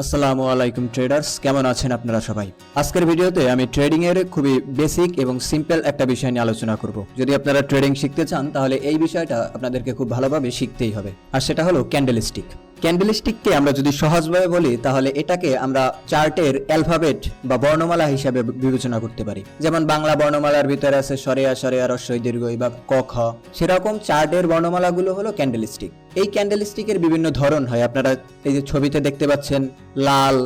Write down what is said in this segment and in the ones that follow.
আসসালামু আলাইকুম ট্রেডার্স কেমন আছেন আপনারা সবাই? আজকের ভিডিওতে আমি ট্রেডিং এর খুবই বেসিক এবং সিম্পল একটা বিষয় নিয়ে আলোচনা করব। যদি আপনারা ট্রেডিং শিখতে চান, তাহলে এই বিষয়টা আপনাদেরকে খুব ভালোভাবে শিখতেই হবে। আর সেটা হলো ক্যান্ডেলস্টিক ক্যান্ডেলস্টিককে আমরা যদি সহজভাবে বলি, তাহলে এটাকে আমরা চার্টের অ্যালফাবেট বা বর্ণমালা হিসাবে বিবেচনা করতে পারি। যেমন বাংলা বর্ণমালার ভিতরে আছে সরেয়া সরেয়া রস্বই দীর্ঘই বা ক, খ। সেরকম চার্টের বর্ণমালাগুলো হলো ক্যান্ডেলস্টিক এই ক্যান্ডেলস্টিকের বিভিন্ন ধরন হয়। আপনারা এই যে ছবিতে দেখতে পাচ্ছেন, লাল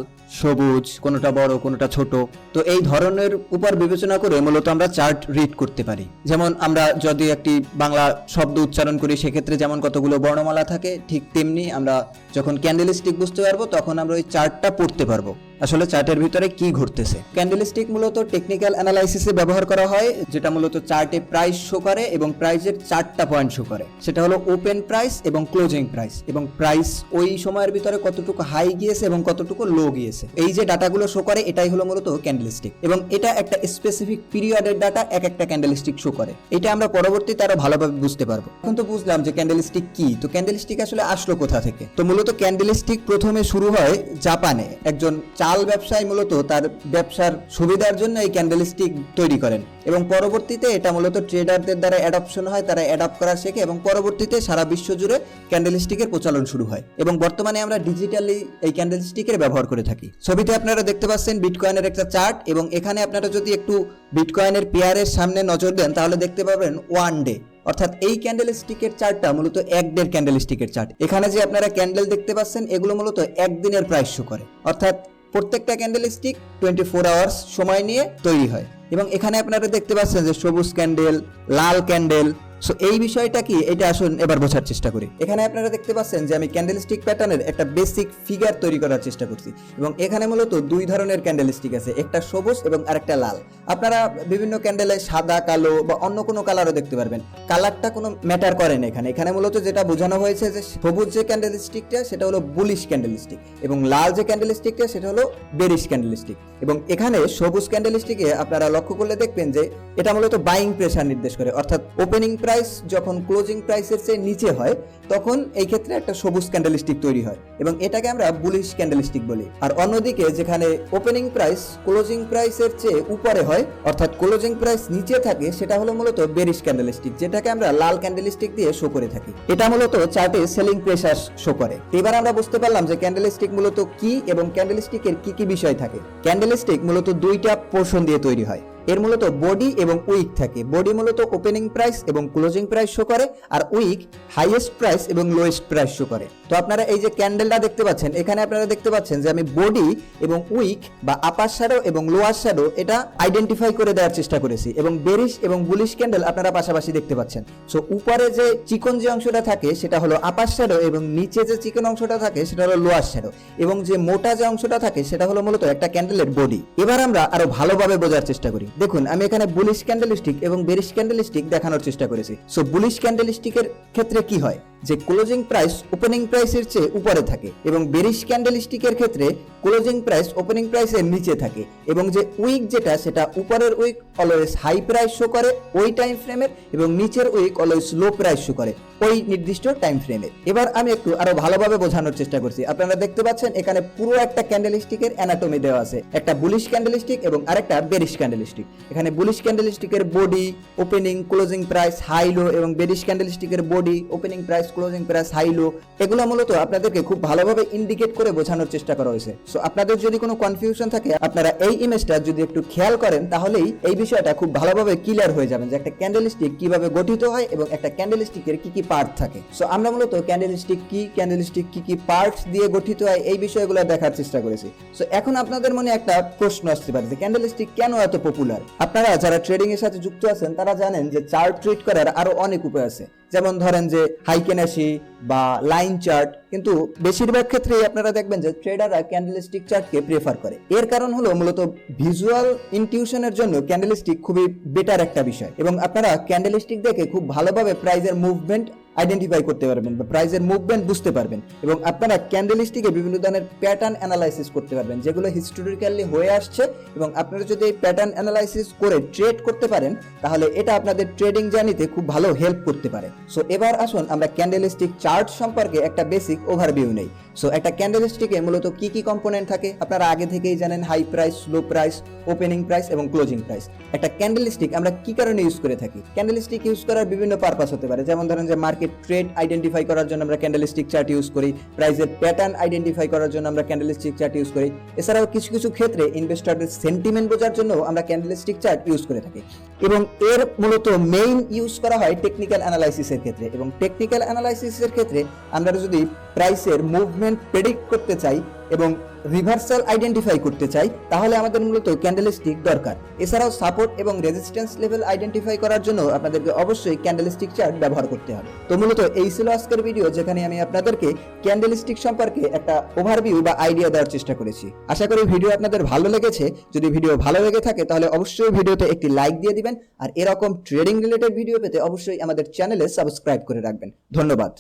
সবুজ, কোনোটা বড়, কোনোটা ছোট। তো এই ধরনের উপর বিবেচনা করে মূলত আমরা চার্ট রিড করতে পারি। যেমন আমরা যদি একটি বাংলা শব্দ উচ্চারণ করি, সেক্ষেত্রে যেমন কতগুলো বর্ণমালা থাকে, ঠিক তেমনি আমরা যখন ক্যান্ডেলস্টিক বুঝতে পারব, তখন আমরা ওই চার্টটা পড়তে পারব। আসলে চার্টের ভিতরে কি ঘটতেছে ক্যান্ডেলস্টিক মূলত টেকনিক্যাল অ্যানালাইসিসে ব্যবহার করা হয়, যেটা মূলত চার্টে প্রাইস শো করে এবং প্রাইসের চারটা পয়েন্ট শো করে। সেটা হলো ওপেন প্রাইস এবং ক্লোজিং প্রাইস এবং প্রাইস ওই সময়ের ভিতরে কতটুকু হাই গিয়েছে এবং কতটুকু লো গিয়েছে। এই যে ডাটাগুলো শো করে, এটাই হলো মূলত ক্যান্ডেলস্টিক এবং এটা একটা স্পেসিফিক পিরিয়ডের ডাটা এক একটা ক্যান্ডেলস্টিক শো করে। এটা আমরা পরবর্তীতে আরও ভালোভাবে বুঝতে পারব। এখন তো বুঝলাম যে ক্যান্ডেলস্টিক কি। তো ক্যান্ডেলস্টিক আসলে আসলো কোথা থেকে? তো মূলত ক্যান্ডেলস্টিক প্রথমে শুরু হয় জাপানে। একজন চাল ব্যবসায় মূলত তার ব্যবসার সুবিধার জন্য এই ক্যান্ডেল স্টিক তৈরি করেন এবং পরবর্তীতে এটা মূলত ট্রেডারদের দ্বারা অ্যাডাপশন হয়, তারা অ্যাডাপ্ট করা শেখে এবং পরবর্তীতে সারা বিশ্ব জুড়ে ক্যান্ডেল স্টিকের প্রচলন শুরু হয় এবং বর্তমানে আমরা ডিজিটালি এই ক্যান্ডেল স্টিকের ব্যবহার করে থাকি। ছবিতে আপনারা দেখতে পাচ্ছেন বিটকয়েনের একটা চার্ট এবং এখানে আপনারা যদি একটু বিটকয়েনের পেয়ারের সামনে নজর দেন, তাহলে দেখতে পাবেন ওয়ান ডে অর্থাৎ এই ক্যান্ডেল স্টিকের চার্টটা মূলত এক ডের ক্যান্ডেল স্টিকের চার্ট এখানে যে আপনারা ক্যান্ডেল দেখতে পাচ্ছেন, এগুলো মূলত একদিনের প্রাইস শো করে। অর্থাৎ প্রত্যেকটা candlestick twenty four hours সময় নিয়ে তৈরি হয়। এবং এখানে আপনারা দেখতে পাচ্ছেন যে সবুজ ক্যান্ডেল লাল ক্যান্ডেল সো এই বিষয়টা কি? এটা আসুন এবার বোঝার চেষ্টা করি। এখানে আপনারা দেখতে পাচ্ছেন যে আমি ক্যান্ডেল স্টিক প্যাটার্নের একটা বেসিক ফিগার তৈরি করার চেষ্টা করছি। এবং এখানে মূলত দুই ধরনের ক্যান্ডেল স্টিক আছে, একটা সবুজ এবং আরেকটা লাল। আপনারা বিভিন্ন ক্যান্ডেলে সাদা, কালো বা অন্য কোনো কালারও দেখতে পারবেন। কালারটা কোনো ম্যাটার করে না এখানে। এখানে মূলত যেটা বোঝানো হয়েছে যে সবুজ যে ক্যান্ডেল স্টিকটা সেটা হলো বুলিশ ক্যান্ডেল স্টিক এবং লাল যে ক্যান্ডেল স্টিকটা সেটা হলো বেরিশ ক্যান্ডেল স্টিক এবং এখানে সবুজ ক্যান্ডেল স্টিকে আপনারা লক্ষ্য করলে দেখবেন যে এটা মূলত বাইং প্রেশার নির্দেশ করে। অর্থাৎ ওপেনিং প্রাইস যখন ক্লোজিং প্রাইসের চেয়ে নিচে হয়, তখন এই ক্ষেত্রে একটা সবুজ ক্যান্ডেল স্টিক তৈরি হয় এবং এটাকে আমরা বুলিশ ক্যান্ডেল স্টিক বলি। আর অন্যদিকে যেখানে ওপেনিং প্রাইস ক্লোজিং প্রাইসের চেয়ে উপরে হয়, অর্থাৎ ক্লোজিং প্রাইস নিচে থাকে, সেটা হলো মূলত বেরিশ ক্যান্ডেল স্টিক যেটাকে আমরা লাল ক্যান্ডেল স্টিক দিয়ে শো করে থাকি। এটা মূলত চার্টে সেলিং প্রেশার শো করে। এবার আমরা বুঝতে পারলাম যে ক্যান্ডেল স্টিক মূলত কি এবং ক্যান্ডেল স্টিকের কি কি বিষয় থাকে। ক্যান্ডেল স্টিক মূলত দুইটা পোর্শন দিয়ে তৈরি হয়। এর মূলত বডি এবং উইক থাকে। বডি মূলত ওপেনিং প্রাইস এবং ক্লোজিং প্রাইস শো করে, আর উইক হাইয়েস্ট প্রাইস এবং লোয়েস্ট প্রাইস শো করে। তো আপনারা এই যে ক্যান্ডেলটা দেখতে পাচ্ছেন, এখানে আপনারা দেখতে পাচ্ছেন যে আমি বডি এবং উইক বা আপার শ্যাডো এবং লোয়ার শ্যাডো এটা আইডেন্টিফাই করে দেওয়ার চেষ্টা করেছি এবং বেরিশ এবং বুলিশ ক্যান্ডেল আপনারা পাশাপাশি দেখতে পাচ্ছেন। সো উপরে যে চিকন যে অংশটা থাকে, সেটা হলো আপার শ্যাডো এবং নিচে যে চিকন অংশটা থাকে, সেটা হলো লোয়ার শ্যাডো এবং যে মোটা যে অংশটা থাকে, সেটা হলো মূলত একটা ক্যান্ডেলের বডি এবার আমরা আরও ভালোভাবে বোঝার চেষ্টা করি। দেখুন, আমি এখানে বুলিশ ক্যান্ডেলস্টিক এবং বেরিশ ক্যান্ডেলস্টিক দেখানোর চেষ্টা করেছি। সো বুলিশ ক্যান্ডেলস্টিকের ক্ষেত্রে কি হয়? যে ক্লোজিং প্রাইস ওপেনিং প্রাইসের চেয়ে উপরে থাকে এবং বেরিশ ক্যান্ডেলস্টিকের ক্ষেত্রে ক্লোজিং প্রাইস ওপেনিং প্রাইসের নিচে থাকে এবং যে উইক যেটা, সেটা উপরের wick always high price show করে ওই টাইম ফ্রেমের এবং নিচের wick always low price show করে ওই নির্দিষ্ট টাইম ফ্রেমে এবার আমি একটু আরও ভালোভাবে বোঝানোর চেষ্টা করছি। আপনারা দেখতে পাচ্ছেন এখানে পুরো একটা ক্যান্ডেল ক্যান্ডেলস্টিকের অ্যানাটমি দেওয়া আছে। একটা বুলিশ ক্যান্ডেলস্টিক এবং আরেকটা বেরিশ ক্যান্ডেলস্টিক এখানে bullish ক্যান্ডেলস্টিকের body opening closing price high low এবং bearish ক্যান্ডেলস্টিকের body opening price closing price high low এগুলো মূলত আপনাদেরকে খুব ভালোভাবে ইন্ডিকেট করে বোঝানোর চেষ্টা করা হয়েছে। সো আপনাদের যদি কোনো কনফিউশন থাকে, আপনারা এই ইমেজটা যদি একটু খেয়াল করেন, তাহলেই এই বিষয়টা খুব ভালোভাবে ক্লিয়ার হয়ে যাবেন যে একটা ক্যান্ডেলস্টিক কীভাবে গঠিত হয় এবং একটা ক্যান্ডেলস্টিকের কি কি পার্ট থাকে। সো আমরা মূলত ক্যান্ডেলস্টিক কি ক্যান্ডেলস্টিক কি কি পার্টস দিয়ে গঠিত হয়, এই বিষয়গুলো দেখার চেষ্টা করেছি। সো এখন আপনাদের মনে একটা প্রশ্ন আসতে পারে যে ক্যান্ডেলস্টিক কেন এত পপুলার আপনারা যারা ট্রেডিং এর সাথে যুক্ত আছেন, তারা জানেন যে চার্ট ট্রিট করার আরও অনেক উপায় আছে। যেমন ধরেন যে হাইকেনাসি বা লাইন চার্ট কিন্তু বেশিরভাগ ক্ষেত্রেই আপনারা দেখবেন যে ট্রেডাররা ক্যান্ডেলস্টিক চার্টকে প্রেফার করে। এর কারণ হলো মূলত ভিজুয়াল ইনটিউশনের জন্য ক্যান্ডেলস্টিক খুবই বেটার একটা বিষয়। এবং আপনারা ক্যান্ডেলস্টিক দেখে খুব ভালোভাবে প্রাইজের মুভমেন্ট আইডেন্টিফাই করতে পারবেন বা প্রাইসের মুভমেন্ট বুঝতে পারবেন এবং আপনারা ক্যান্ডেলস্টিকে বিভিন্ন ধরনের প্যাটার্ন অ্যানালাইসিস করতে পারবেন, যেগুলো হিস্টোরিক্যালি হয়ে আসছে এবং আপনারা যদি এই প্যাটার্ন অ্যানালাইসিস করে ট্রেড করতে পারেন, তাহলে এটা আপনাদের ট্রেডিং জার্নিতে খুব ভালো হেল্প করতে পারে। সো এবার আসুন আমরা ক্যান্ডেলস্টিক চার্ট সম্পর্কে একটা বেসিক ওভারভিউ নেই। সো একটা ক্যান্ডেলস্টিকে মূলত কি কি কম্পোনেন্ট থাকে? আপনারা আগে থেকেই জানেন high price low price opening price এবং ক্লোজিং প্রাইস একটা ক্যান্ডেলস্টিক আমরা কি কারণে ইউজ করে থাকি? ক্যান্ডেলস্টিক ইউজ করার বিভিন্ন পারপাস হতে পারে, যেমন ধরেন যে মার্কেট ট্রেড আইডেন্টিফাই করার জন্য আমরা ক্যান্ডেলস্টিক চার্ট ইউজ করি প্রাইসের প্যাটার্ন আইডেন্টিফাই করার জন্য আমরা ক্যান্ডেলস্টিক চার্ট ইউজ করি। এছাড়াও কিছু কিছু ক্ষেত্রে ইনভেস্টরদের সেন্টিমেন্ট বোঝার জন্য আমরা ক্যান্ডেলস্টিক চার্ট ইউজ করে থাকি। এবং এর মূলত মেইন ইউজ করা হয় টেকনিক্যাল অ্যানালাইসিসের ক্ষেত্রে। এবং টেকনিক্যাল অ্যানালাইসিসের ক্ষেত্রে আমরা যদি প্রাইসের মুভমেন্ট প্রেডিক্ট করতে চাই এবং রিভার্সাল আইডেন্টিফাই করতে চাই, তাহলে আমাদের মূলত ক্যান্ডেলস্টিক দরকার। এছাড়াও সাপোর্ট এবং রেজিস্ট্যান্স লেভেল আইডেন্টিফাই করার জন্য আপনাদেরকে অবশ্যই ক্যান্ডেলস্টিক চার্ট ব্যবহার করতে হবে। তো মূলত এই ছিল আজকের ভিডিও যেখানে আমি আপনাদেরকে ক্যান্ডেলস্টিক সম্পর্কে একটা ওভারভিউ বা আইডিয়া দেওয়ার চেষ্টা করেছি। আশা করি ভিডিও আপনাদের ভালো লেগেছে। যদি ভিডিও ভালো লেগে থাকে, তাহলে অবশ্যই ভিডিওতে একটি লাইক দিয়ে দিবেন, আর এরকম ট্রেডিং রিলেটেড ভিডিও পেতে অবশ্যই আমাদের চ্যানেলে সাবস্ক্রাইব করে রাখবেন। ধন্যবাদ।